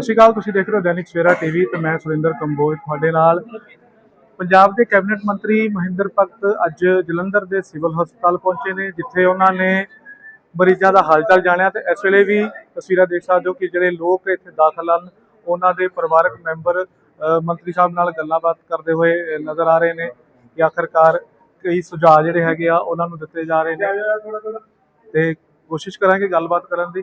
ਸਤਿ ਸ਼੍ਰੀ ਅਕਾਲ, ਤੁਸੀਂ ਦੇਖ ਰਹੇ ਹੋ ਦੈਨਿਕ ਸਵੇਰਾ ਟੀਵੀ ਤੇ ਮੈਂ ਸੁਰਿੰਦਰ ਕੰਬੋਜ ਤੁਹਾਡੇ ਨਾਲ। ਪੰਜਾਬ ਦੇ ਕੈਬਨਿਟ ਮੰਤਰੀ ਮਹਿੰਦਰ ਭਗਤ ਅੱਜ ਜਲੰਧਰ ਦੇ ਸਿਵਲ ਹਸਪਤਾਲ ਪਹੁੰਚੇ ਨੇ, ਜਿੱਥੇ ਉਹਨਾਂ ਨੇ ਮਰੀਜ਼ਾਂ ਦਾ ਹਾਲਚਾਲ ਜਾਣਿਆ ਤੇ ਇਸ ਵੇਲੇ ਵੀ ਤਸਵੀਰਾਂ ਦੇਖ ਸਕਦੇ ਹੋ ਕਿ ਜਿਹੜੇ ਲੋਕ ਇੱਥੇ ਦਾਖਲ ਹਨ, ਉਹਨਾਂ ਦੇ ਪਰਿਵਾਰਕ ਮੈਂਬਰ ਮੰਤਰੀ ਸਾਹਿਬ ਨਾਲ ਗੱਲਾਂ ਬਾਤ ਕਰਦੇ ਹੋਏ ਨਜ਼ਰ ਆ ਰਹੇ ਨੇ ਕਿ ਆਖਰਕਾਰ ਕਈ ਸੁਝਾਅ ਜਿਹੜੇ ਹੈਗੇ ਆ, ਉਹਨਾਂ ਨੂੰ ਦਿੱਤੇ ਜਾ ਰਹੇ ਨੇ। ਤੇ ਕੋਸ਼ਿਸ਼ ਕਰਾਂਗੇ ਗੱਲਬਾਤ ਕਰਨ ਦੀ।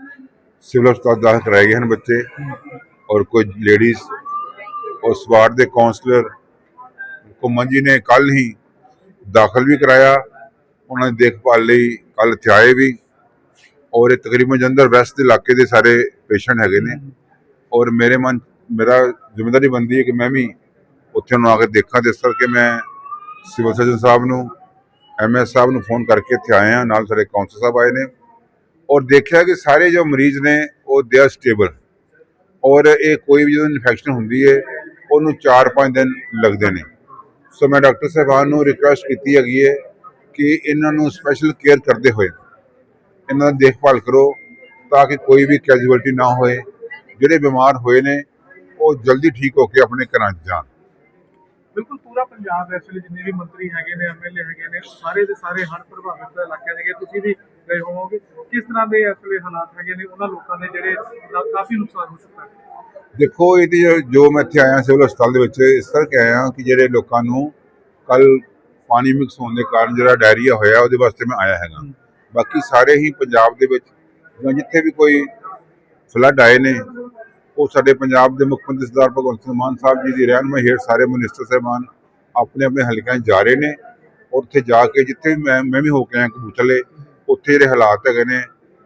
ਸਿਵਲ ਹਸਪਤਾਲ ਦਾਖਲ ਕਰਾਏ ਗਏ ਹਨ ਬੱਚੇ ਔਰ ਕੁਝ ਲੇਡੀਜ਼ ਉਸ ਵਾਰਡ ਦੇ ਕਾਉਂਸਲਰ ਘੁੰਮਣ ਜੀ ਨੇ ਕੱਲ ਹੀ ਦਾਖਲ ਵੀ ਕਰਾਇਆ, ਉਹਨਾਂ ਦੀ ਦੇਖਭਾਲ ਲਈ ਕੱਲ ਇੱਥੇ ਆਏ ਵੀ ਔਰ ਇਹ ਤਕਰੀਬਨ ਜੰਦਰ ਵੈਸਟ ਦੇ ਇਲਾਕੇ ਦੇ ਸਾਰੇ ਪੇਸ਼ੈਂਟ ਹੈਗੇ ਨੇ ਔਰ ਮੇਰੇ ਮਨ, ਮੇਰਾ ਜ਼ਿੰਮੇਵਾਰੀ ਬਣਦੀ ਹੈ ਕਿ ਮੈਂ ਵੀ ਉੱਥੇ ਨੂੰ ਆ ਕੇ ਦੇਖਾਂ ਤੇ ਇਸ ਕਰਕੇ ਮੈਂ ਸਿਵਲ ਸਰਜਨ ਸਾਹਿਬ ਨੂੰ ਐਮਐਸ ਸਾਹਿਬ ਨੂੰ ਫੋਨ ਕਰਕੇ ਇੱਥੇ ਆਏ ਹਾਂ, ਨਾਲ ਸਾਰੇ ਕਾਉਂਸਲਰ ਸਾਹਿਬ ਆਏ ਨੇ। ਔਰ ਦੇਖਿਆ ਕਿ ਸਾਰੇ ਜੋ ਮਰੀਜ਼ ਨੇ, ਉਹ ਦੇ ਆਰ ਸਟੇਬਲ ਔਰ ਇਹ ਕੋਈ ਵੀ ਜਦੋਂ ਇਨਫੈਕਸ਼ਨ ਹੁੰਦੀ ਹੈ ਉਹਨੂੰ 4-5 ਦਿਨ ਲੱਗਦੇ ਨੇ। ਸੋ ਮੈਂ ਡਾਕਟਰ ਸਾਹਿਬਾਨ ਨੂੰ ਰਿਕੁਐਸਟ ਕੀਤੀ ਹੈਗੀ ਹੈ ਕਿ ਇਹਨਾਂ ਨੂੰ ਸਪੈਸ਼ਲ ਕੇਅਰ ਕਰਦੇ ਹੋਏ, ਇਹਨਾਂ ਦੀ ਦੇਖਭਾਲ ਕਰੋ, ਤਾਂ ਕਿ ਕੋਈ ਵੀ ਕੈਜੂਅਲਟੀ ਨਾ ਹੋਏ। ਜਿਹੜੇ ਬਿਮਾਰ ਹੋਏ ਨੇ, ਉਹ ਜਲਦੀ ਠੀਕ ਹੋ ਕੇ ਆਪਣੇ ਘਰਾਂ 'ਚ ਜਾਣ। ਬਿਲਕੁਲ ਪੂਰਾ ਪੰਜਾਬ ਇਸ ਵੇਲੇ ਜਿੰਨੇ ਵੀ ਮੰਤਰੀ ਹੈਗੇ ਨੇ ਐਮਐਲਏ ਹੈਗੇ ਨੇ ਸਾਰੇ ਦੇ ਸਾਰੇ ਹੜ੍ਹ ਪ੍ਰਭਾਵਿਤ ਇਲਾਕਿਆਂ ਦੇ ਤੁਸੀਂ ਵੀ ਗਏ ਹੋਵੋਗੇ? ਕਿਸ ਤਰ੍ਹਾਂ ਦੇ ਇਸ ਵੇਲੇ ਹਾਲਾਤ ਹੈਗੇ ਨੇ? ਉਹਨਾਂ ਲੋਕਾਂ ਦੇ ਜਿਹੜੇ ਦਾ ਕਾਫੀ ਨੁਕਸਾਨ ਹੋ ਚੁੱਕਾ ਹੈ। ਦੇਖੋ ਇਹਦੀ ਜੋ- ਜੋ ਮੈਂ ਇੱਥੇ ਆਇਆ ਸਿਵਲ ਹਸਪਤਾਲ ਦੇ ਵਿੱਚ, ਇਸ ਕਰਕੇ ਆਇਆ ਕਿ ਜਿਹੜੇ ਲੋਕਾਂ ਨੂੰ ਕੱਲ ਪਾਣੀ ਮਿਕਸ ਹੋਣ ਦੇ ਕਾਰਨ ਜਿਹੜਾ ਡਾਇਰੀਆ ਹੋਇਆ, ਉਹਦੇ ਵਾਸਤੇ ਮੈਂ ਆਇਆ ਹੈਗਾ। ਬਾਕੀ ਸਾਰੇ ਹੀ ਪੰਜਾਬ ਦੇ ਵਿੱਚ, ਜਾਂ ਜਿੱਥੇ ਵੀ ਕੋਈ ਫਲੱਡ ਆਏ ਨੇ, ਉਹ ਸਾਡੇ ਪੰਜਾਬ ਦੇ ਮੁੱਖ ਮੰਤਰੀ ਸਰਦਾਰ ਭਗਵੰਤ ਸਿੰਘ ਮਾਨ ਸਾਹਿਬ ਜੀ ਦੀ ਰਹਿਨਮਾਈ ਹੇਠ ਸਾਰੇ ਮਿਨਿਸਟਰ ਸਾਹਿਬਾਨ ਆਪਣੇ ਆਪਣੇ ਹਲਕਿਆਂ 'ਚ ਜਾ ਰਹੇ ਨੇ। ਔਰ ਉੱਥੇ ਜਾ ਕੇ ਜਿੱਥੇ ਮੈਂ ਮੈਂ ਵੀ ਹੋ ਕੇ ਆਇਆ ਕਬੂਤਰਲੇ ਉੱਥੇ ਜਿਹੜੇ ਹਾਲਾਤ ਹੈਗੇ ਨੇ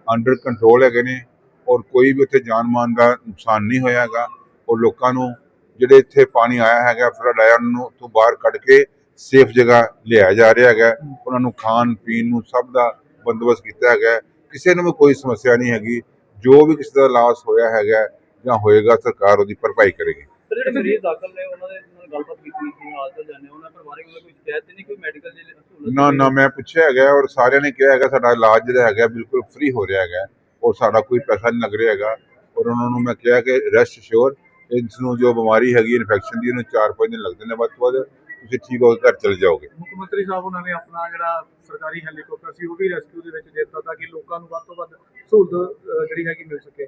ਅੰਡਰ ਕੰਟਰੋਲ ਹੈਗੇ ਨੇ ਔਰ ਕੋਈ ਵੀ ਉੱਥੇ ਜਾਨ ਮਾਨ ਦਾ ਨੁਕਸਾਨ ਨਹੀਂ ਹੋਇਆ ਹੈਗਾ ਔਰ ਲੋਕਾਂ ਨੂੰ ਜਿਹੜੇ ਇੱਥੇ ਪਾਣੀ ਆਇਆ ਹੈਗਾ ਫਲੱਡ ਆਇਆ ਉਹਨਾਂ ਨੂੰ ਉੱਥੋਂ ਬਾਹਰ ਕੱਢ ਕੇ ਸੇਫ ਜਗ੍ਹਾ ਲਿਆਇਆ ਜਾ ਰਿਹਾ ਹੈਗਾ। ਉਹਨਾਂ ਨੂੰ ਖਾਣ, ਪੀਣ ਨੂੰ ਸਭ ਦਾ ਬੰਦੋਬਸਤ ਕੀਤਾ ਹੈਗਾ। ਕਿਸੇ ਨੂੰ ਵੀ ਕੋਈ ਸਮੱਸਿਆ ਨਹੀਂ ਹੈਗੀ। ਜੋ ਵੀ ਕਿਸੇ ਦਾ ਲਾਸ ਹੋਇਆ ਹੈਗਾ ਜਾਂ ਹੋਏਗਾ, ਸਰਕਾਰ ਉਹਦੀ ਭਰਪਾਈ ਕਰੇਗੀ। ਜਿਹੜੇ ਮਰੀਜ਼ ਦਾਖਲ ਨੇ, ਉਹਨਾਂ ਦੇ ਗੱਲਬਾਤ ਕੀਤੀ ਸੀ ਹਾਲ ਚਾਲ ਜਾਣੇ ਉਹਨਾਂ ਪਰਿਵਾਰਿਕ ਵੱਲੋਂ ਕੋਈ ਸ਼ਿਕਾਇਤ ਤਾਂ ਨਹੀਂ ਕੋਈ ਮੈਡੀਕਲ ਦੀ ਸਹੂਲਤ ਨਾ ਨਾ ਮੈਂ ਪੁੱਛਿਆ ਹੈਗਾ ਔਰ ਸਾਰਿਆਂ ਨੇ ਕਿਹਾ ਹੈਗਾ ਸਾਡਾ ਇਲਾਜ ਜਿਹੜਾ ਹੈਗਾ ਬਿਲਕੁਲ ਫ੍ਰੀ ਹੋ ਰਿਹਾ ਹੈਗਾ ਔਰ ਸਾਡਾ ਕੋਈ ਪੈਸਾ ਨਹੀਂ ਲੱਗ ਰਿਹਾ ਹੈਗਾ। ਔਰ ਉਹਨਾਂ ਨੂੰ ਮੈਂ ਕਿਹਾ ਕਿ ਰੈਸਟ ਸ਼ੋਰ ਇਸ ਨੂੰ ਜੋ ਬਿਮਾਰੀ ਹੈਗੀ ਇਨਫੈਕਸ਼ਨ ਦੀ ਇਹਨੂੰ 4-5 ਦਿਨ ਲੱਗਦੇ ਨੇ ਵੱਧ ਤੋਂ ਵੱਧ ਤੁਸੀਂ ਠੀਕ ਹੋ ਕੇ ਘਰ ਚਲੇ ਜਾਓਗੇ। ਮੁੱਖ ਮੰਤਰੀ ਸਾਹਿਬ ਉਹਨਾਂ ਨੇ ਆਪਣਾ ਜਿਹੜਾ ਸਰਕਾਰੀ ਹੈਲੀਕਾਪਟਰ ਸੀ ਉਹ ਵੀ ਰੈਸਕਿਊ ਦੇ ਵਿੱਚ ਦੇ ਦਿੱਤਾ ਤਾਂ ਕਿ ਲੋਕਾਂ ਨੂੰ ਵੱਧ ਤੋਂ ਵੱਧ ਸਹੂਲਤ ਜਿਹੜੀ ਹੈਗੀ ਮਿਲ ਸਕੇ।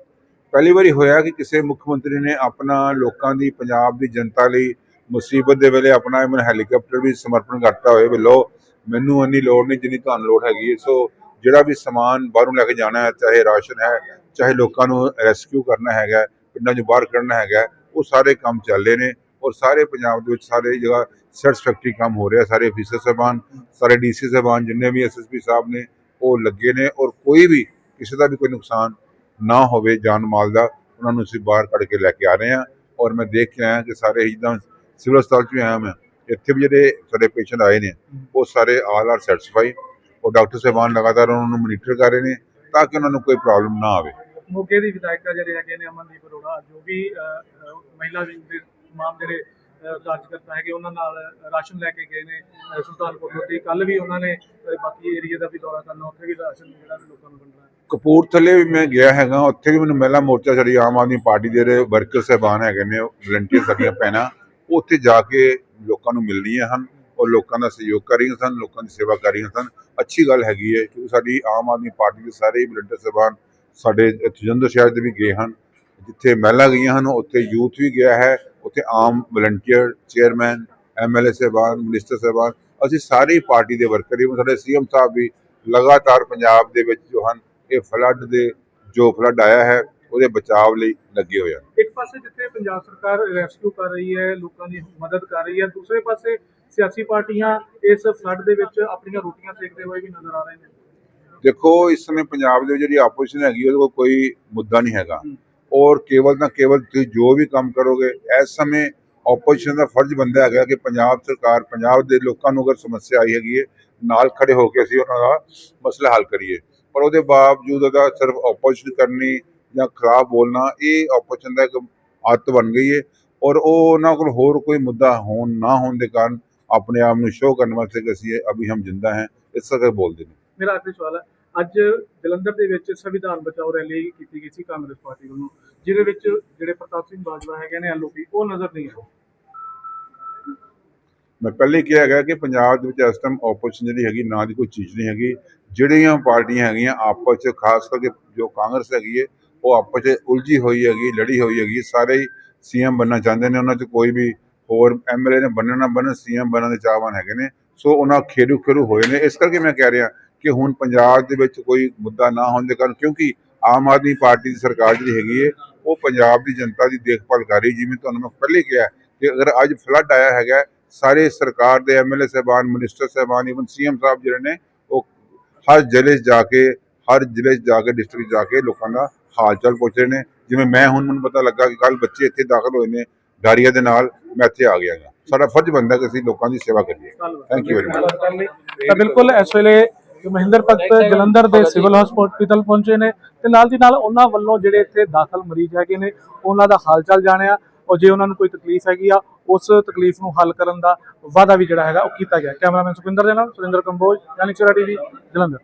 ਪਹਿਲੀ ਵਾਰੀ ਹੋਇਆ ਕਿ ਕਿਸੇ ਮੁੱਖ ਮੰਤਰੀ ਨੇ ਆਪਣਾ ਲੋਕਾਂ ਦੀ ਪੰਜਾਬ ਦੀ ਜਨਤਾ ਲਈ ਮੁਸੀਬਤ ਦੇ ਵੇਲੇ ਆਪਣਾ ਇਹ ਹੈਲੀਕਾਪਟਰ ਵੀ ਸਮਰਪਣ ਕਰਤਾ ਹੋਏ ਵੱਲੋਂ। ਮੈਨੂੰ ਇੰਨੀ ਲੋੜ ਨਹੀਂ ਜਿੰਨੀ ਤੁਹਾਨੂੰ ਲੋੜ ਹੈਗੀ ਹੈ। ਸੋ ਜਿਹੜਾ ਵੀ ਸਮਾਨ ਬਾਹਰੋਂ ਲੈ ਕੇ ਜਾਣਾ ਹੈ, ਚਾਹੇ ਰਾਸ਼ਨ ਹੈ, ਚਾਹੇ ਲੋਕਾਂ ਨੂੰ ਰੈਸਕਿਊ ਕਰਨਾ ਹੈਗਾ, ਪਿੰਡਾਂ 'ਚੋਂ ਬਾਹਰ ਕੱਢਣਾ ਹੈਗਾ, ਉਹ ਸਾਰੇ ਕੰਮ ਚੱਲ ਰਹੇ ਨੇ ਔਰ ਸਾਰੇ ਪੰਜਾਬ ਦੇ ਵਿੱਚ ਸਾਰੇ ਜਗ੍ਹਾ ਸੈਟੀਸਫੈਕਟਰੀ ਕੰਮ ਹੋ ਰਿਹਾ, ਸਾਰੇ ਅਫੀਸਰ ਸਾਹਿਬਾਨ, ਸਾਰੇ ਡੀਸੀ ਸਾਹਿਬਾਨ, ਜਿੰਨੇ ਵੀ ਐਸਐਸਪੀ ਸਾਹਿਬ ਨੇ, ਉਹ ਲੱਗੇ ਨੇ ਔਰ ਕੋਈ ਵੀ ਕਿਸੇ ਦਾ ਵੀ ਕੋਈ ਨੁਕਸਾਨ ਨਾ ਹੋਵੇ ਜਾਨ ਮਾਲ ਦਾ, ਉਹਨਾਂ ਨੂੰ ਅਸੀਂ ਬਾਹਰ ਕੱਢ ਕੇ ਲੈ ਕੇ ਆ ਰਹੇ ਹਾਂ ਔਰ ਮੈਂ ਦੇਖ ਕੇ ਆਇਆ ਕਿ ਸਾਰੇ ਹੀ ਜਿੱਦਾਂ ਸਿਵਲ ਹਸਪਤਾਲ 'ਚ ਵੀ ਆਇਆ ਮੈਂ। ਇੱਥੇ ਵੀ ਜਿਹੜੇ ਸਾਡੇ ਪੇਸ਼ੈਂਟ ਆਏ ਨੇ ਉਹ ਸਾਰੇ ਆਲ ਆਰ ਸੈਟੀਸਫਾਈ ਔਰ ਡਾਕਟਰ ਸਾਹਿਬਾਨ ਲਗਾਤਾਰ ਉਹਨਾਂ ਨੂੰ ਮੋਨੀਟਰ ਕਰ ਰਹੇ ਨੇ ਤਾਂ ਕਿ ਉਹਨਾਂ ਨੂੰ ਕੋਈ ਪ੍ਰੋਬਲਮ ਨਾ ਆਵੇ। ਮੋਗੇ ਦੀ ਵਿਧਾਇਕਾ ਜਿਹੜੇ ਹੈਗੇ ਨੇ ਅਮਨਦੀਪ ਅਰੋੜਾ ਜੋ ਵੀ ਮਹਿਲਾ ਵਿੰਗ ਦੇ ਤਮਾਮ ਜਿਹੜੇ ਕਾਰਜਕਰਤਾ ਹੈਗੇ ਉਹਨਾਂ ਨਾਲ ਰਾਸ਼ਨ ਲੈ ਕੇ ਗਏ ਨੇ ਸੁਲਤਾਨਪੁਰ ਲੋਧੀ ਕੱਲ ਵੀ ਉਹਨਾਂ ਨੇ ਬਾਕੀ ਏਰੀਆ ਦਾ ਵੀ ਦੌਰਾ ਕਰਨਾ ਉੱਥੇ ਵੀ ਰਾਸ਼ਨ ਜਿਹੜਾ ਵੀ ਲੋਕਾਂ ਨੂੰ ਵੰਡਣਾ। ਕਪੂਰਥਲੇ ਵੀ ਮੈਂ ਗਿਆ ਹੈਗਾ ਉੱਥੇ ਵੀ ਮੈਨੂੰ ਮਹਿਲਾ ਮੋਰਚਾ ਸਾਡੀ ਆਮ ਆਦਮੀ ਪਾਰਟੀ ਦੇ ਵਰਕਰ ਸਹਿਬਾਨ ਹੈਗੇ ਨੇ ਵਲੰਟੀਅਰ ਸਾਡੀਆਂ ਉਹ ਉੱਥੇ ਜਾ ਕੇ ਲੋਕਾਂ ਨੂੰ ਮਿਲ ਰਹੀਆਂ ਹਨ ਔਰ ਲੋਕਾਂ ਦਾ ਸਹਿਯੋਗ ਕਰ ਰਹੀਆਂ ਸਨ, ਲੋਕਾਂ ਦੀ ਸੇਵਾ ਕਰ ਰਹੀਆਂ ਸਨ। ਅੱਛੀ ਗੱਲ ਹੈਗੀ ਹੈ ਕਿਉਂਕਿ ਸਾਡੀ ਆਮ ਆਦਮੀ ਪਾਰਟੀ ਦੇ ਸਾਰੇ ਹੀ ਵਲੰਟੀਅਰ ਸਹਿਬਾਨ ਸਾਡੇ ਇੱਥੇ ਜਲੰਧਰ ਸ਼ਹਿਰ ਦੇ ਵੀ ਗਏ ਹਨ, ਜਿੱਥੇ ਮਹਿਲਾ ਗਈਆਂ ਹਨ, ਉੱਥੇ ਯੂਥ ਵੀ ਗਿਆ ਹੈ, ਉੱਥੇ ਆਮ ਵਲੰਟੀਅਰ, ਚੇਅਰਮੈਨ ਐਮਐਲਏ ਸਾਹਿਬਾਨ, ਮਿਨਿਸਟਰ ਸਾਹਿਬਾਨ, ਅਸੀਂ ਸਾਰੇ ਪਾਰਟੀ ਦੇ ਵਰਕਰ ਹੀ ਸਾਡੇ ਸੀਐਮ ਸਾਹਿਬ ਵੀ ਲਗਾਤਾਰ ਪੰਜਾਬ ਦੇ ਵਿੱਚ ਜੋ ਹਨ, ਇਹ ਫਲੱਡ ਦੇ, ਜੋ ਫਲੱਡ ਆਇਆ ਹੈ ਉਹਦੇ ਬਚਾਅ ਲਈ ਲੱਗੇ ਹੋਏ ਹਨ ਇੱਕ ਪਾਸੇ ਜਿੱਥੇ ਪੰਜਾਬ ਸਰਕਾਰ ਰੈਸਕਿਊ ਕਰ ਰਹੀ ਹੈ ਲੋਕਾਂ ਦੀ ਮਦਦ ਕਰ ਰਹੀ ਹੈ ਦੂਸਰੇ ਪਾਸੇ ਸਿਆਸੀ ਪਾਰਟੀਆਂ ਇਸ ਫਲੱਡ ਦੇ ਵਿੱਚ ਆਪਣੀਆਂ ਰੋਟੀਆਂ ਸੇਕਦੇ ਹੋਏ ਵੀ ਨਜ਼ਰ ਆ ਰਹੇ ਨੇ। ਦੇਖੋ ਇਸ ਸਮੇਂ ਪੰਜਾਬ ਦੇ ਜਿਹੜੀ ਆਪੋਜੀਸ਼ਨ ਹੈਗੀ ਉਹਦੇ ਕੋਲ ਕੋਈ ਮੁੱਦਾ ਨਹੀਂ ਹੈਗਾ। ਔਰ ਕੇਵਲ ਤਾਂ ਕੇਵਲ ਤੁਸੀਂ ਜੋ ਵੀ ਕੰਮ ਕਰੋਗੇ ਇਸ ਸਮੇਂ ਆਪੋਜੀਸ਼ਨ ਦਾ ਫਰਜ਼ ਬੰਦਾ ਹੈਗਾ ਕਿ ਪੰਜਾਬ ਸਰਕਾਰ ਪੰਜਾਬ ਦੇ ਲੋਕਾਂ ਨੂੰ ਅਗਰ ਸਮੱਸਿਆ ਆਈ ਹੈਗੀ ਹੈ ਨਾਲ ਖੜੇ ਹੋ ਕੇ ਅਸੀਂ ਉਹਨਾਂ ਦਾ ਮਸਲਾ ਹੱਲ ਕਰੀਏ। ਪਰ ਉਹਦੇ ਬਾਵਜੂਦ ਉਹਦਾ ਸਿਰਫ ਆਪੋਜੀਸ਼ਨ ਕਰਨੀ ਜਾਂ ਖਰਾਬ ਬੋਲਣਾ ਇਹ ਆਪੋਜੀਸ਼ਨ ਦਾ ਇੱਕ ਆਦਤ ਬਣ ਗਈ ਹੈ ਔਰ ਉਹ ਉਹਨਾਂ ਕੋਲ ਹੋਰ ਕੋਈ ਮੁੱਦਾ ਹੋਣ ਨਾ ਹੋਣ ਦੇ ਕਾਰਨ ਆਪਣੇ ਆਪ ਨੂੰ ਸ਼ੋਅ ਕਰਨ ਵਾਸਤੇ ਕਿ ਅਸੀਂ ਅਭੀ ਹਮ ਜਿੰਦਾ ਹੈ ਇਸ ਕਰਕੇ ਬੋਲਦੇ ਨੇ। ਮੇਰਾ ਆਖਰੀ ਸਵਾਲ ਹੈ ਅੱਜ ਜਲੰਧਰ ਦੇ ਵਿੱਚ ਸੰਵਿਧਾਨ ਬਚਾਓ ਰੈਲੀ ਕੀਤੀ ਗਈ ਸੀ ਕਾਂਗਰਸ ਪਾਰਟੀ ਵੱਲੋਂ ਜਿਹਦੇ ਵਿੱਚ ਜਿਹੜੇ ਪ੍ਰਤਾਪ ਸਿੰਘ ਬਾਜਵਾ ਹੈਗੇ ਨੇ ਐਲਓਪੀ ਉਹ ਨਜ਼ਰ ਨਹੀਂ ਆਏ। ਮੈਂ ਪਹਿਲੇ ਕਿਹਾ ਹੈਗਾ ਕਿ ਪੰਜਾਬ ਦੇ ਵਿੱਚ ਇਸ ਟਾਈਮ ਆਪੋਜੀਸ਼ਨ ਜਿਹੜੀ ਹੈਗੀ ਨਾ ਦੀ ਕੋਈ ਚੀਜ਼ ਨਹੀਂ ਹੈਗੀ ਜਿਹੜੀਆਂ ਪਾਰਟੀਆਂ ਹੈਗੀਆਂ ਆਪਸ ਚ ਖਾਸ ਕਰਕੇ ਜੋ ਕਾਂਗਰਸ ਹੈਗੀ ਹੈ ਉਹ ਆਪਸ ਚ ਉਲਝੀ ਹੋਈ ਹੈਗੀ, ਲੜੀ ਹੋਈ ਹੈਗੀ, ਸਾਰੇ ਹੀ ਸੀਐਮ ਬਣਨਾ ਚਾਹੁੰਦੇ ਨੇ, ਉਹਨਾਂ ਚ ਕੋਈ ਵੀ ਹੋਰ ਐਮਐਲਏ ਨੇ ਬਣਨਾ ਨਾ ਬਣਨ, ਸੀਐਮ ਬਣਨ ਦੇ ਚਾਹਵਾਨ ਹੈਗੇ ਨੇ। ਸੋ ਉਹਨਾਂ ਖੇਰੂ ਖੇਰੂ ਹੋਏ ਨੇ। ਇਸ ਕਰਕੇ ਮੈਂ ਕਹਿ ਰਿਹਾ ਕਿ ਹੁਣ ਪੰਜਾਬ ਦੇ ਵਿੱਚ ਕੋਈ ਮੁੱਦਾ ਨਾ ਹੋਣ ਦੇ ਕਾਰਨ, ਕਿਉਂਕਿ ਆਮ ਆਦਮੀ ਪਾਰਟੀ ਦੀ ਸਰਕਾਰ ਜਿਹੜੀ ਹੈਗੀ ਹੈ ਉਹ ਪੰਜਾਬ ਦੀ ਜਨਤਾ ਦੀ ਦੇਖਭਾਲ ਕਰ ਰਹੀ ਜਿਵੇਂ ਤੁਹਾਨੂੰ ਮੈਂ ਪਹਿਲੇ ਕਿਹਾ ਕਿ ਅਗਰ ਅੱਜ ਫਲੱਡ ਆਇਆ ਹੈਗਾ, ਸਾਰੇ ਸਰਕਾਰ ਦੇ ਐਮਐਲਏ ਸਾਹਿਬਾਨ ਮਿਨਿਸਟਰ ਸਾਹਿਬਾਨ ਇਵਨ ਸੀਐਮ ਸਾਹਿਬ ਜਿਹੜੇ ਨੇ, ਉਹ ਹਰ ਜ਼ਿਲ੍ਹੇ 'ਚ ਜਾ ਕੇ, ਹਰ ਜ਼ਿਲ੍ਹੇ 'ਚ ਜਾ ਕੇ ਡਿਸਟ੍ਰਿਕਟ ਜਾ ਕੇ ਲੋਕਾਂ ਦਾ ਹਾਲ ਚਾਲ ਪੁੱਛ ਰਹੇ ਨੇ। ਜਿਵੇਂ ਮੈਂ ਹੁਣ ਮੈਨੂੰ ਪਤਾ ਲੱਗਾ ਕਿ ਕੱਲ ਬੱਚੇ ਇੱਥੇ ਦਾਖਲ ਹੋਏ ਨੇ ਡਾਰੀਆ ਦੇ ਨਾਲ ਮੈਂ ਇੱਥੇ ਆ ਗਿਆ ਗਾ ਸਾਡਾ ਫਰਜ਼ ਬਣਦਾ ਕਿ ਅਸੀਂ ਲੋਕਾਂ ਦੀ ਸੇਵਾ ਕਰੀਏ। ਥੈਂਕ ਯੂ ਵੈਰੀ ਮਚ ਤਾਂ ਬਿਲਕੁਲ ਇਸ ਵੇਲੇ ਮਹਿੰਦਰ ਭਗਤ ਜਲੰਧਰ ਦੇ ਸਿਵਲ ਹਸਪੀਟਲ ਪਹੁੰਚੇ ਨੇ ਤੇ ਨਾਲ ਦੀ ਨਾਲ ਉਹਨਾਂ ਵੱਲੋਂ ਜਿਹੜੇ ਇੱਥੇ ਦਾਖਲ ਮਰੀਜ਼ ਹੈਗੇ ਨੇ, ਉਹਨਾਂ ਦਾ ਹਾਲ ਚਾਲ ਜਾਣਿਆ। ਔਰ ਜੇ ਉਹਨਾਂ ਨੂੰ ਕੋਈ ਤਕਲੀਫ ਹੈਗੀ ਆ, ਉਸ ਤਕਲੀਫ ਨੂੰ ਹੱਲ ਕਰਨ ਦਾ ਵਾਅਦਾ ਵੀ ਜਿਹੜਾ ਹੈਗਾ ਉਹ ਕੀਤਾ ਗਿਆ। ਕੈਮਰਾਮੈਨ ਸੁਖਿੰਦਰ ਦੇ ਨਾਲ ਸੁਰਿੰਦਰ ਕੰਬੋਜ, ਯਾਨੀ ਚਰਾ ਟੀਵੀ, ਜਲੰਧਰ।